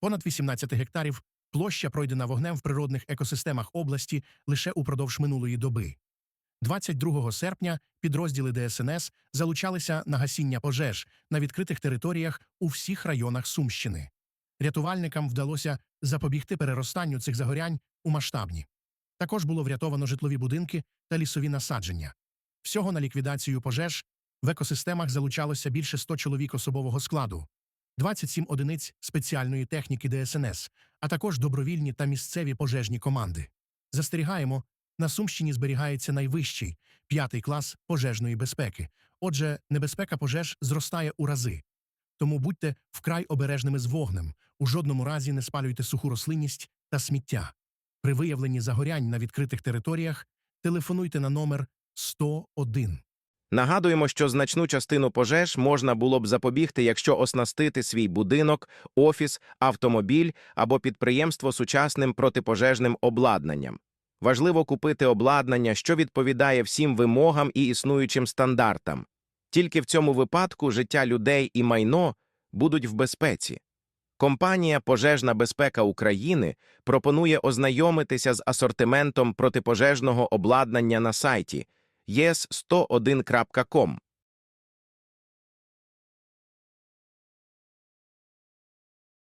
Понад 18 гектарів площа пройдена вогнем в природних екосистемах області лише упродовж минулої доби. 22 серпня підрозділи ДСНС залучалися на гасіння пожеж на відкритих територіях у всіх районах Сумщини. Рятувальникам вдалося запобігти переростанню цих загорянь у масштабні. Також було врятовано житлові будинки та лісові насадження. Всього на ліквідацію пожеж в екосистемах залучалося більше 100 чоловік особового складу, 27 одиниць спеціальної техніки ДСНС, а також добровільні та місцеві пожежні команди. Застерігаємо, на Сумщині зберігається найвищий п'ятий клас пожежної безпеки. Отже, небезпека пожеж зростає у рази. Тому будьте вкрай обережними з вогнем, у жодному разі не спалюйте суху рослинність та сміття. При виявленні загорянь на відкритих територіях телефонуйте на номер 101. Нагадуємо, що значну частину пожеж можна було б запобігти, якщо оснастити свій будинок, офіс, автомобіль або підприємство сучасним протипожежним обладнанням. Важливо купити обладнання, що відповідає всім вимогам і існуючим стандартам. Тільки в цьому випадку життя людей і майно будуть в безпеці. Компанія Пожежна безпека України пропонує ознайомитися з асортиментом протипожежного обладнання на сайті yes101.com.